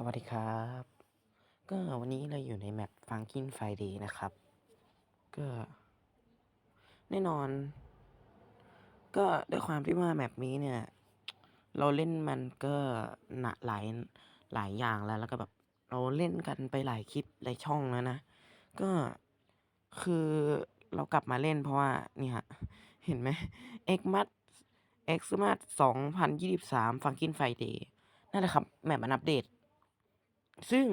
สวัสดีครับ ก็วันนี้เราอยู่ในแมป Funkin Friday นะครับ ก็ แน่นอน ก็ด้วยความที่ว่าแมปนี้เนี่ย เราเล่นมันก็หนะหลายหลายอย่างแล้ว แล้วก็แบบเราเล่นกันไปหลายคลิปหลายช่องแล้วนะ ก็คือเรากลับมาเล่นเพราะว่าเนี่ยเห็นไหม X มัด X มัด2023 Funkin Friday นั่นแหละครับแมปมันอัปเดต ซึ่ง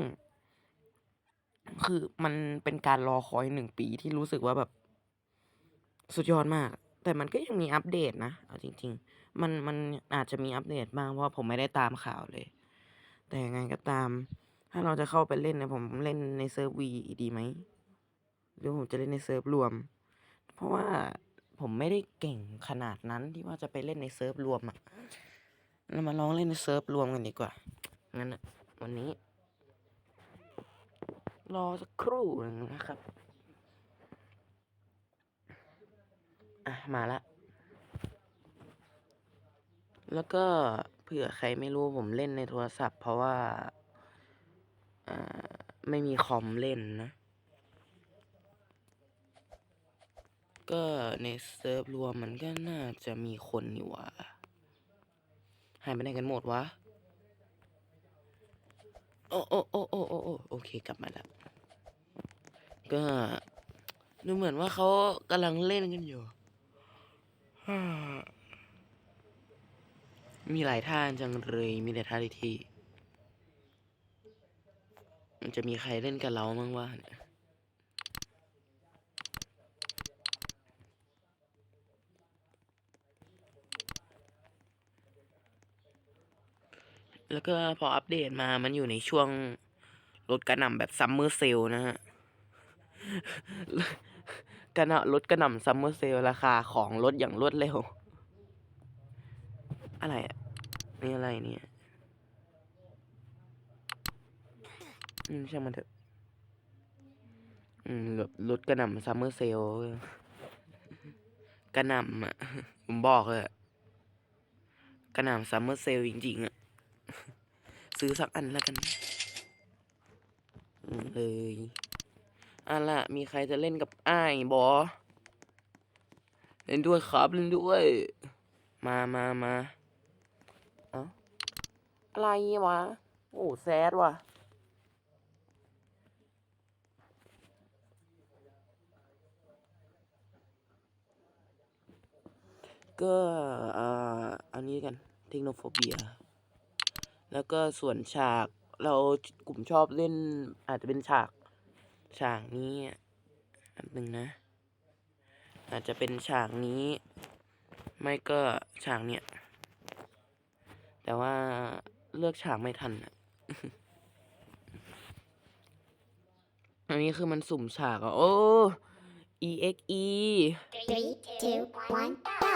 คือมันเป็นการรอคอยหนึ่งปีที่รู้สึกว่าแบบ สุดยอดมาก แต่มันก็ยังมีอัปเดตนะ เอาจริง ๆ มันมันอาจจะมีอัปเดตบ้างเพราะผมไม่ได้ตามข่าวเลย แต่ยังไงก็ตาม ถ้าเราจะเข้าไปเล่นเนี่ยผมเล่นในเซิร์ฟวีดีไหมหรือผมจะเล่นในเซิร์ฟรวม เพราะว่าผมไม่ได้เก่งขนาดนั้นที่ว่าจะไปเล่นในเซิร์ฟรวมอะเรามาลองเล่นในเซิร์ฟรวมกันดีกว่า งั้นวันนี้ รอสักครู่หนึ่งนะครับ อะ มาละ แล้วก็เผื่อใครไม่รู้ผมเล่นในโทรศัพท์ เพราะว่าอไม่มีคอมเล่นนะ ก็ในเซิร์ฟรวมมันก็น่าจะมีคนอยู่ว่ะหายไปไหนกันหมดวะโอโอ้โอ้โอ้โอ้โอ้โอเคกลับมาแล้ว ก็ดูเหมือนว่าเขากำลังเล่นกันอยู่ มีหลายท่าจังเลย มีแต่ท่าที่มันจะมีใครเล่นกับเราบ้างวะเนี่ยแล้วก็พออัปเดตมามันอยู่ในช่วงลดกระหน่ำแบบซัมเมอร์เซลนะฮะ กระหน่ำลดกระหน่ำซัมเมอร์เซลราคาของลดอย่างรวดเร็ว อะไรอะนี่อะไรเนี่ยอืมช่างมันเถอะ อืมแบบลดกระหน่ำซัมเมอร์เซลกระหน่ำอะ ผมบอกเลยกระหน่ำซัมเมอร์เซลจริงๆอะ ซื้อสักอันแล้วกัน เลย อะล่ะ มีใครจะเล่นกับอ้ายบอเล่นด้วยครับเล่นด้วย มามามาอ้าอะไรวะ โอ้แซดว่ะก็อ่ออันนี้กันเทคโนโฟเบีย แล้วก็ส่วนฉากเรากลุ่มชอบเล่นอาจจะเป็นฉาก ฉากนี้อันหนึ่งนะ อาจจะเป็นฉากนี้ ไม่ก็ฉากเนี้ยแต่ว่าเลือกฉากไม่ทันอะอันนี้คือมันสุ่มฉากอะ โอ้ EXE Three, two, one, go!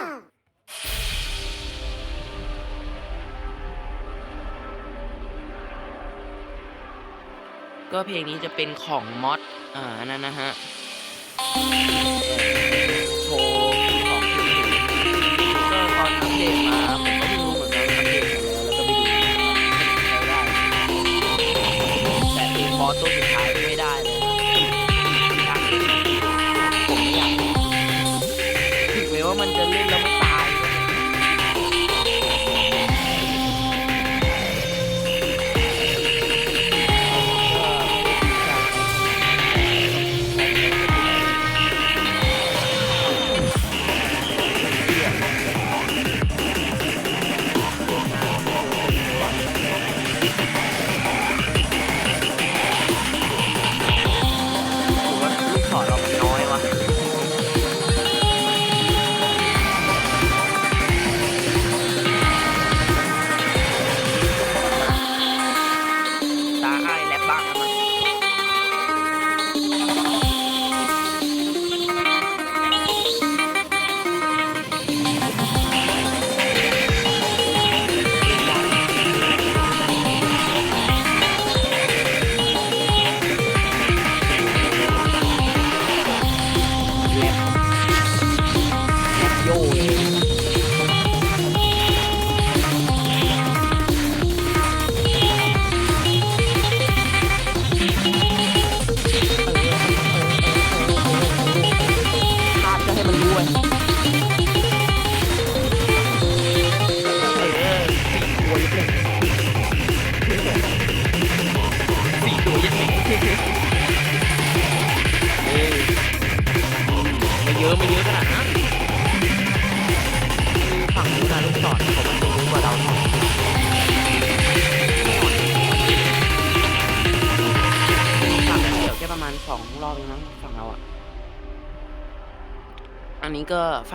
ก็เพลงนี้จะเป็นของมอสอ่านั่นนะฮะ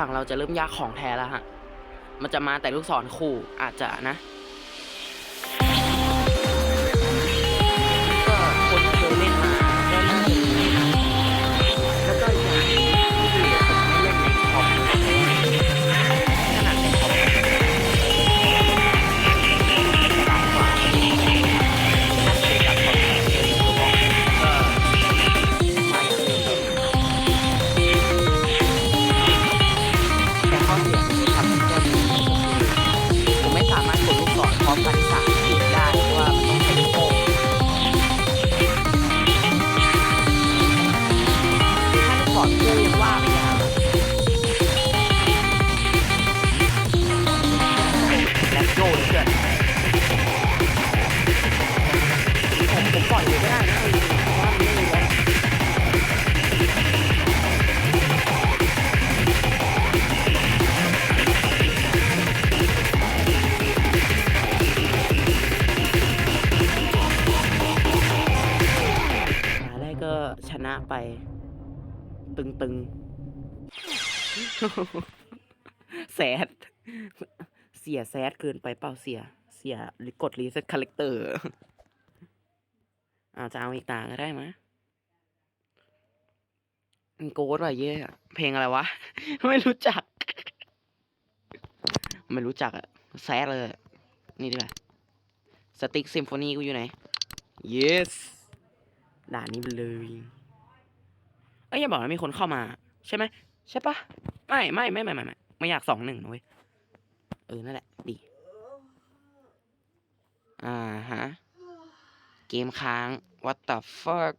ฝั่งเราจะเริ่มยากของแท้แล้วฮะ มันจะมาแต่ลูกศรคู่อาจจะนะ นะไป ตึงๆแซดเสียแซดเกินไปเปล่าเสีย เสียกดรีเซ็ตคาแรคเตอร์อาจจะเอาอีกตาก็ได้มะโกดอะไรเย่อะเพลงอะไรวะ ไม่รู้จัก ไม่รู้จักอะแซดเลย นี่ดีกว่าสติ๊กซิมโฟนีกูอยู่ไหน yes ด่านนี้ไปเลย อ้ยอย่าบอกนะมีคนเข้ามา ใช่ไหมใช่ปะไม่ไม่ไม่ไม่ไม่ไม่ไม่อยากสองหนึ่งนุ้ยเออนั่นแหละดีอ่าฮะเกมค้าง what the fuck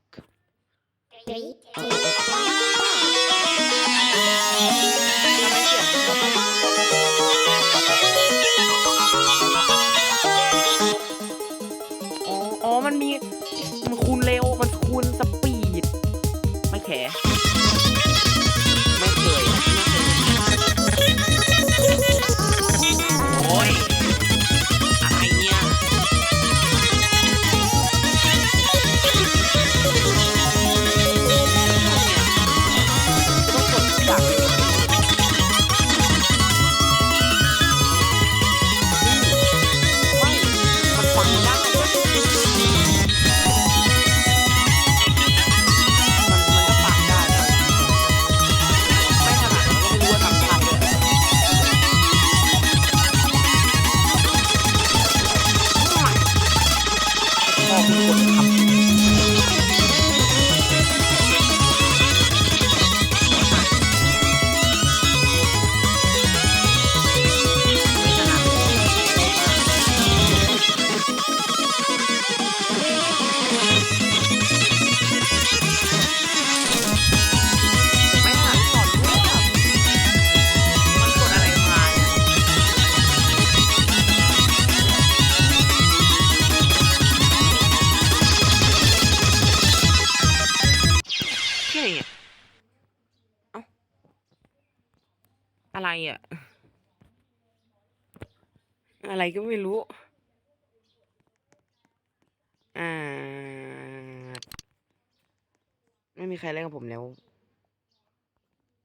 อะไรก็ไม่รู้ อ่า ไม่มีใครเล่นกับผมแล้ว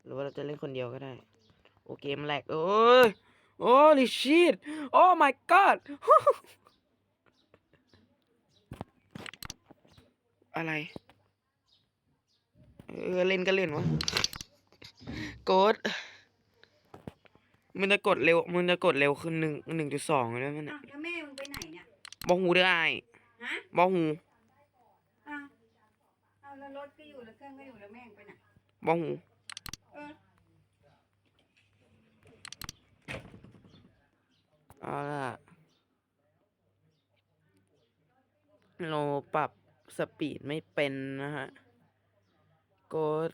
หรือว่าเราจะเล่นคนเดียวก็ได้ โอเกมแหลกเอ้ยโอ้ลิชิตโอ้ my god อะไร เออ เล่นก็เล่นวะกด มันจะกดเร็ว มันจะกดเร็วขึ้นหนึ่งหนึ่งจุดสองแล้วมันอ้าอะวแล้วแม่มึงไปไหนเนี่ย บอกหูเด้อไอ้ายฮะบอกหูอ้าวเอาแล้วรถก็อยู่แล้วเครื่องก็อยู่แล้วแม่งไปไหน บอกหูเออ เอาล่ะเราปรับสปีดไม่เป็นนะฮะกด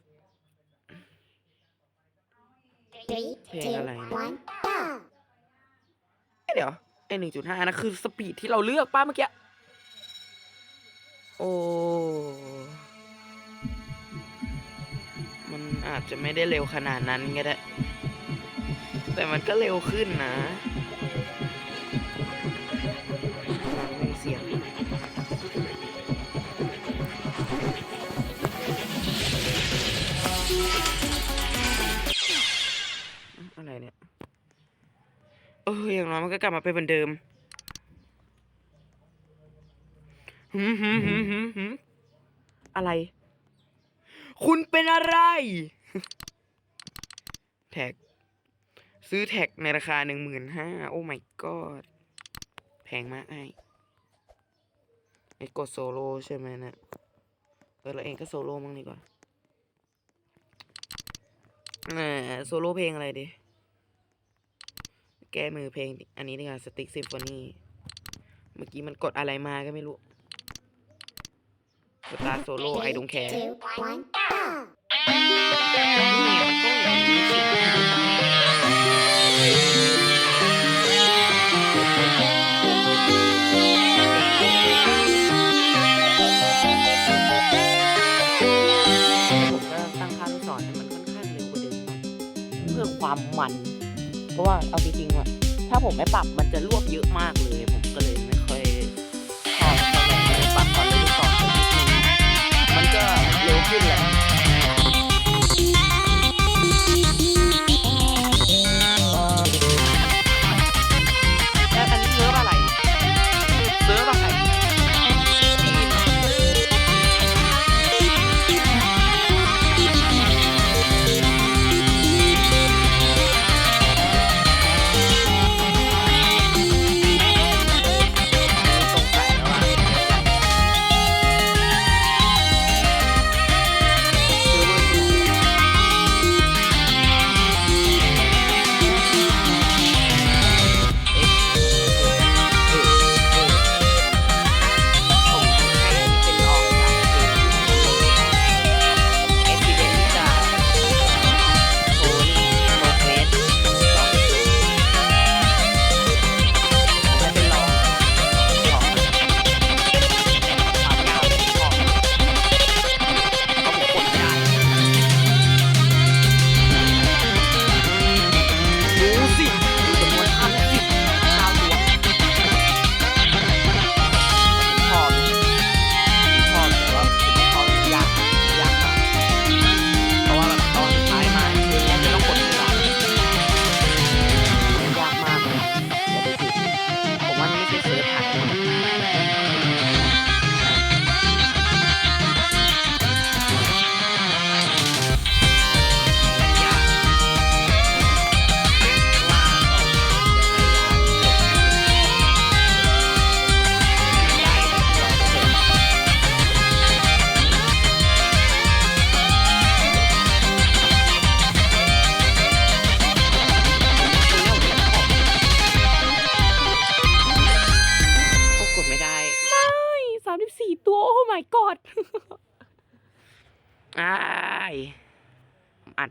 Three, Hey, two, Alain. one, go! เอ๊ะเดี๋ยวไอหนึ่งจุดห้านะ คือสปีดที่เราเลือกป้าเมื่อกี้ โอ้ มันอาจจะไม่ได้เร็วขนาดนั้นก็ได้ แต่มันก็เร็วขึ้นนะ เอออย่างน้อยมันก็กลับมาเป็นเหมือนเดิมหืมหืมหืมหืมหืมอะไร คุณเป็นอะไร แท็ก ซื้อแท็กในราคาหนึ่งหมื่นห้าโอ้ my god แพงมากไอ้ไอ้กดโซโล่ใช่ไหมเนะเออเราเองก็โซโล่มั่งดีกว่าแหมโซโล่เพลงอะไรดี ก้มือเพลง อันนี้ดีกว่าสติ๊กซิมโฟนีเมื่อกี้มันกดอะไรมาก็ไม่รู้สตาร์โซโล่ไอดงแคร์ two, one, go! นี่มันต้องอย่างนี้สิผมก็ตั้งค่าลูกศรให้มันค่อนข้างเร็วกว่าเดิมหน่อยเพื่อความมัน เพราะว่าเอาจริงๆว่าถ้าผมไม่ปรับมันจะรวบเยอะมากเลยเลย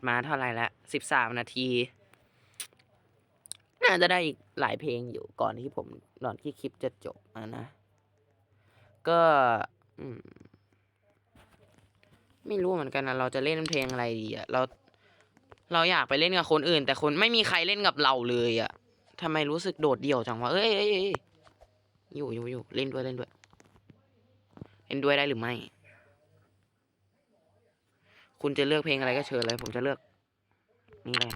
มาเท่าไหร่ละสิบสามนาที น่าจะได้อีกหลายเพลงอยู่ก่อนที่ผมก่อนที่คลิปจะจบะนะ ก็ไม่รู้เหมือนกันนะเราจะเล่นเพลงอะไรดีอะเรา เราอยากไปเล่นกับคนอื่น แต่คนไม่มีใครเล่นกับเราเลยอะทำไมรู้สึกโดดเดี่ยวจังวะเอ้ยเอ้ยเอ้ยอยู่อยู่อยู่เล่นด้วยเล่นด้วย เล่นด้วยได้หรือไม่ คุณจะเลือกเพลงอะไรก็เชิญเลย ผมจะเลือก นี่เลย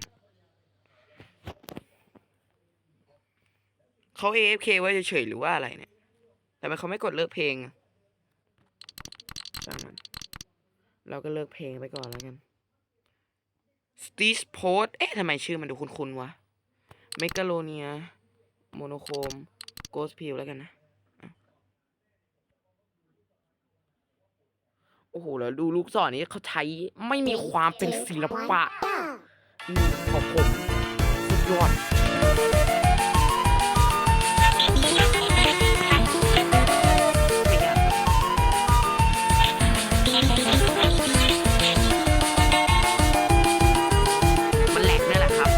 เขา AFK ไว้เฉยๆหรือว่าอะไรเนี่ยแต่ทำไมเขาไม่กดเลิกเพลงอะช่างมันเราก็เลิกเพลงไปก่อนแล้วกันสตีชโพสเอ๊ะทำไมชื่อมันดูคุ้นๆวะเมกาโลเนีย โมโนโคมโกสพิวแล้วกันนะโอ้โหแล้วดูลูกศรนี้เขาใช้ไม่มีความเป็นศิลปะ Go! นี่ของผมสุดยอดไม่ยากครับมันแหลกนี่แหละครับ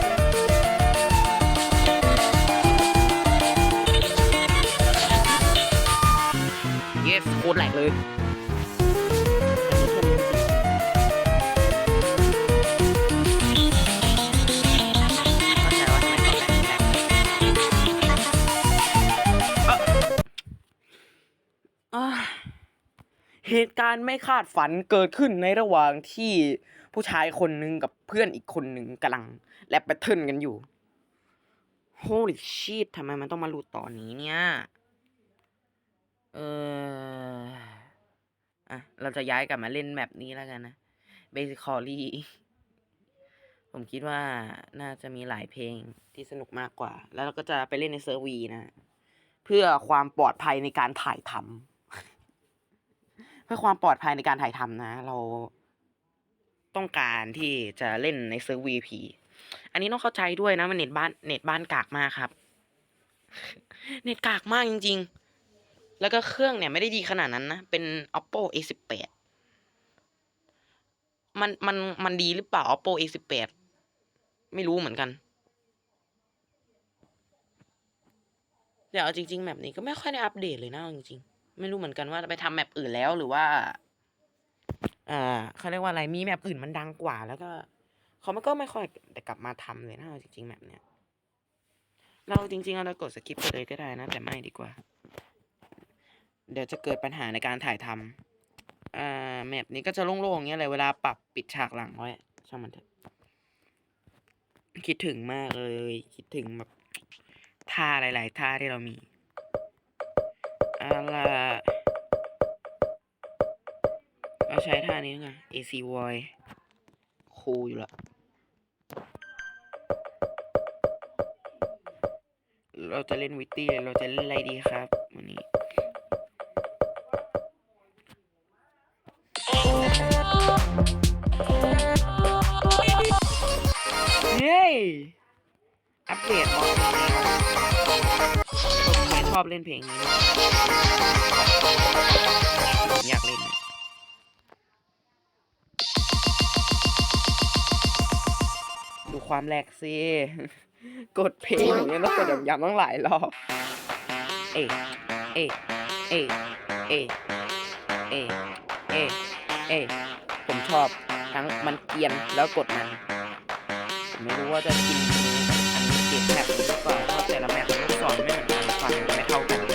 yes โคตรแหลกเลย การณ์ไม่คาดฝันเกิดขึ้นในระหว่างที่ผู้ชายคนหนึ่งกับเพื่อนอีกคนหนึ่งกำลังแลบแบทเทิลกันอยู่ holy shit ทำไมมันต้องมาหลุดตอนนี้เนี่ย เอออะ เราจะย้ายกลับมาเล่นแมปนี้แล้วกันนะ basically ผมคิดว่าน่าจะมีหลายเพลงที่สนุกมากกว่า แล้วเราก็จะไปเล่นในเซิร์วีนะ เพื่อความปลอดภัยในการถ่ายทำ พื่อความปลอดภัยในการถ่ายทำนะ เราต้องการที่จะเล่นในเซิร์ฟ VP อันนี้ต้องเข้าใจด้วยนะมันเน็ตบ้านเน็ตบ้านกากมากครับ เน็ตกากมากจริง ๆ แล้วก็เครื่องเนี่ยไม่ได้ดีขนาดนั้นนะ เป็น oppo a 1 8มันมันมันดีหรือเปล่า oppo a 1 8ไม่รู้เหมือนกันเดี๋ยวจริง ๆแมปนี้ก็ไม่ค่อยได้อัปเดตเลยนะจริงๆ ไม่รู้เหมือนกันว่าไปทำแมปอื่นแล้วหรือว่า อ่าเขาเรียกว่าอะไรมีแมปอื่นมันดังกว่า แล้วก็เขามันก็ไม่ค่อยแต่กลับมาทำเลยนะเอาจริงๆแมปเนี้ยเราจริงๆเรากดสกิปไปเลยก็ได้นะ แต่ไม่ดีกว่า เดี๋ยวจะเกิดปัญหาในการถ่ายทำอ่าแมปนี้ก็จะโล่งๆอย่างเงี้ยเลยเวลาปรับปิดฉากหลังไว้ช่างมันเถอะคิดถึงมากเลย คิดถึงแบบท่าหลาย ๆ ท่าที่เรามี อาล่ะก็ใช้ท่านี้ไง AC void คูอยู่ละ เราจะเล่นวิตตี้เราจะเล่นอะไรดีครับวันนี้เย้อัปเดตบอกเลยผมไม่ ชอบเล่นเพลงนี้นะผมอยากเล่นนะดูความแหลกสิกดเพลงอย่างเงี้ยต้องกดย้ำๆต้องหลายรอบ เอะเอะเอะเอะเอะเอะเอะผมชอบทั้งมันเกรียนแล้วกดมัน ผมไม่รู้ว่าจะกินอันนี้เก็บแมปหรือเปล่าเพราะแต่ ละแมปมันลูกศรไม่เหมือนกันฟังไม่เท่ากัน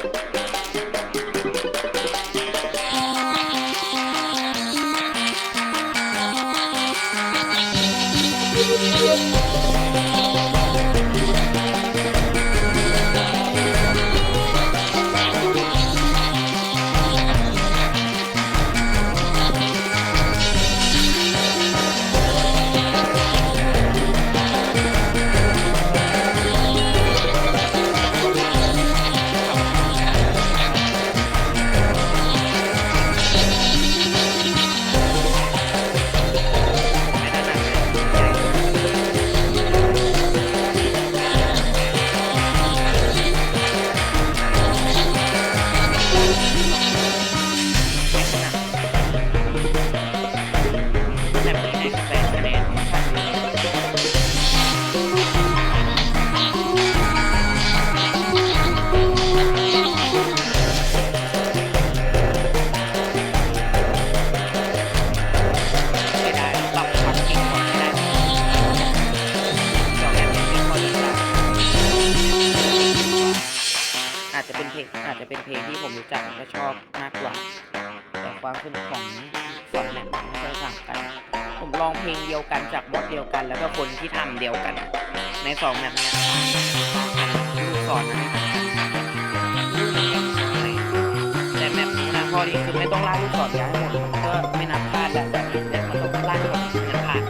บอสเดียวกัน แล้วก็คนที่ทำเดียวกัน ในสองแบบนี้ต่างกันลูกศรนะไม่เหมือนกันแต่แบบนี้นะข้อดีคือไม่ต้องลากลูกศรย้ายหมดมันก็ไม่นับพลาดแบบนี้แต่มันต้องลากก่อนถึงจะพลาด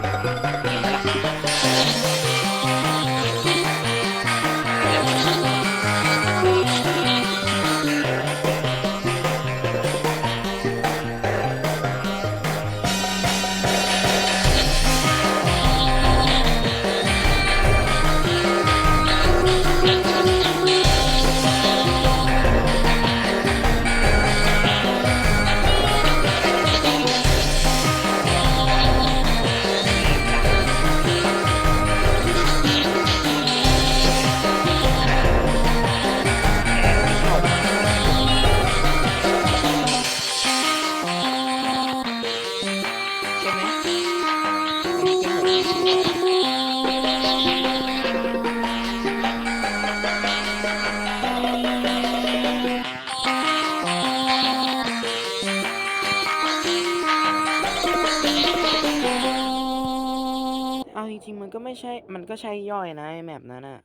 มันก็ใช่ย่อยนะไอแมปนั้นอะ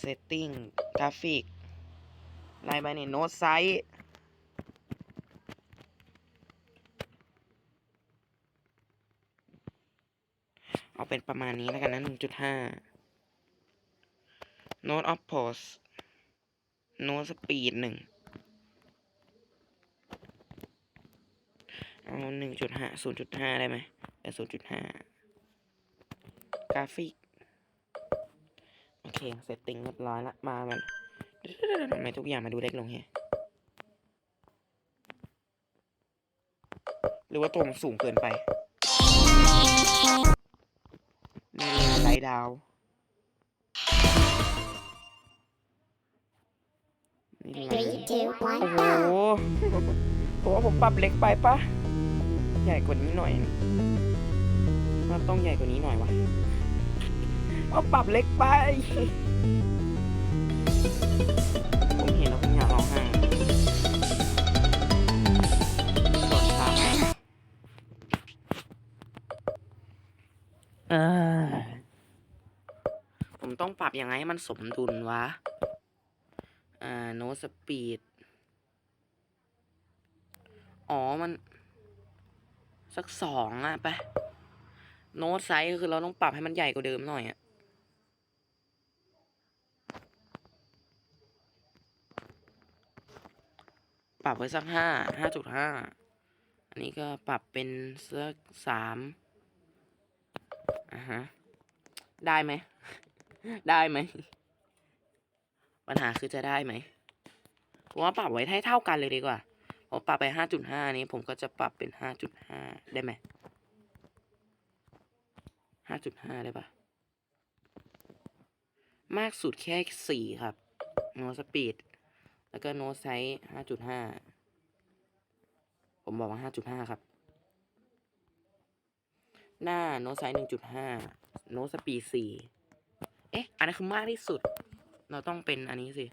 เซตติ้งกราฟิกไล่ไปนี่โน้ตไซส์เอาเป็นประมาณนี้แล้วกันนะ 1.5 Note of Pose Note Speed 1 เอา 1.5 0.5 ได้ไหมแต่0.5 กราฟิก โอเค เซตติ้งเรียบร้อยละ มามันทำไมทุกอย่างมาดูเล็กลงเฮียหรือว่าตัวมันสูงเกินไปนี่ไลท์ดาวน์นี่ไล Three, ท์ two, โอ้ one, โหผมว่าผมปรับเล็กไปปะ ใหญ่กว่านี้หน่อยว่าต้องใหญ่กว่านี้หน่อยวะ ว่าปรับเล็กไป ผมเห็นแล้วผมอยากร้องไห้กดตามเออผมต้องปรับยังไงให้มันสมดุลวะ อ่า โนสปีด อ๋อ มัน สักสองอะไป โน้ตไซส์คือเราต้องปรับให้มันใหญ่กว่าเดิมหน่อยอะ ปรับไว้สักห้าห้าจุดห้าอันนี้ก็ปรับเป็นสักสามอ่าฮะ ได้ไหม ได้ไหม ปัญหาคือจะได้ไหมผมว่าปรับไว้ให้เท่ากันเลยดีกว่าผมปรับไปห้าจุดห้านี้ผมก็จะปรับเป็นห้าจุดห้าได้ไหมห้าจุดห้าได้ปะมากสุดแค่สี่ครับโนสปีด แล้วก็โน้ตไซส์ห้าจุดห้าผมบอกว่าห้าจุดห้าครับ หน้าโน้ตไซส์หนึ่งจุดห้าโน้ตสปีดสี่เอ๊ะ อันนั้นคือมากที่สุด เราต้องเป็นอันนี้สิ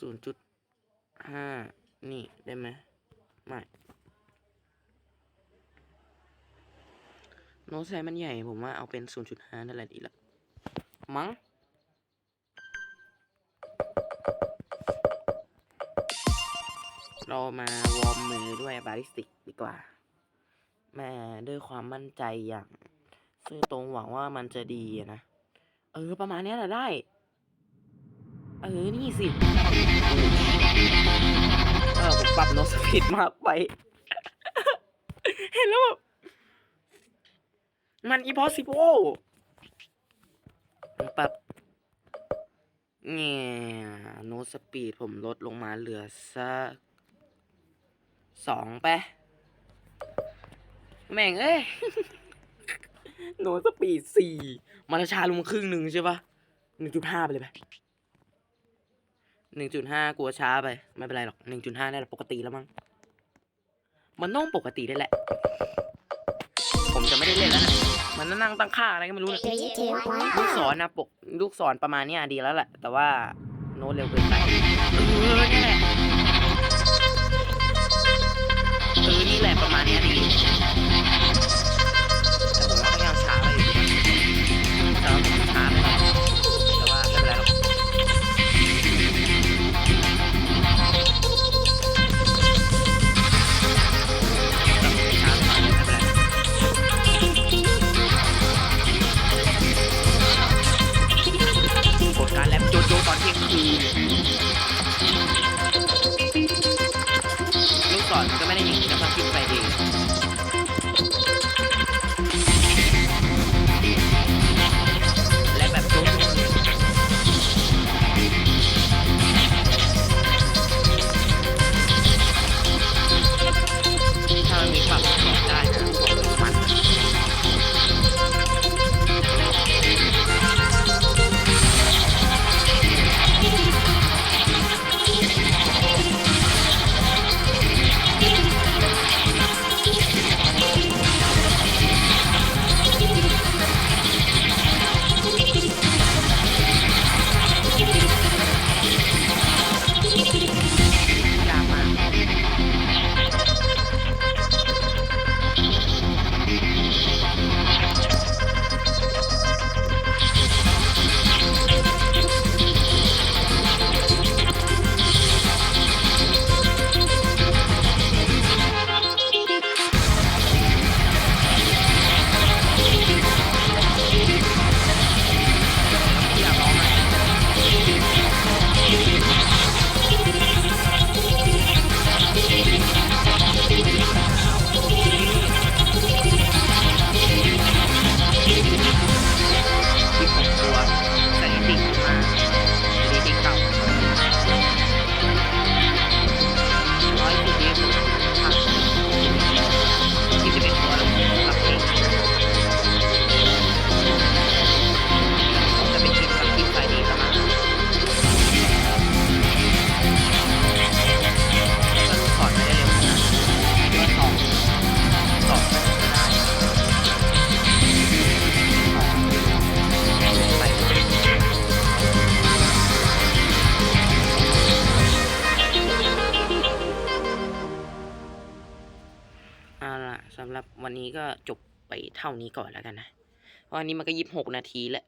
ศูนย์จุดห้านี่ได้ไหมไม่โน้ตไซส์มันใหญ่ผมว่าเอาเป็น0.5นั่นแหละดีละมั้ง เรามาวอร์มมือด้วยบาริสติกดีกว่าแม่ด้วยความมั่นใจอย่างซื่อตรงหวังว่ามันจะดีนะ เออ ประมาณนี้แหละได้ เออ นี่สิ เออ ผมปรับโนสปีดมากไป เห็นแล้วแบบมัน impossible ผมปรับเนี่ยโนสปีดผมลดลงมาเหลือสัก สองไป แม่งเอ้ย โนสปีดสี่มาราชาลงครึ่งหนึ่งใช่ปะหนึ่งจุดห้าไปเลยไปหนึ่งจุดห้ากลัวช้าไป ไม่เป็นไรหรอกหนึ่งจุดห้าได้ปกติแล้วมั้งมันต้องปกติได้แหละ ผมจะไม่ได้เล่นแล้วนะมันนั่งตั้งค่าอะไรก็ไม่รู้นี่ย three, two, ลูกศรนะปกลูกศรประมาณเนี้ยดีแล้วแหละแต่ว่าโน้ตเร็วเกินไป แหละเออนี่แหละประมาณเนี้ นนี้ก็จบไปเท่านี้ก่อนแล้วกันนะเพราะอันนี้มันก็ยิบหกนาทีแล้ว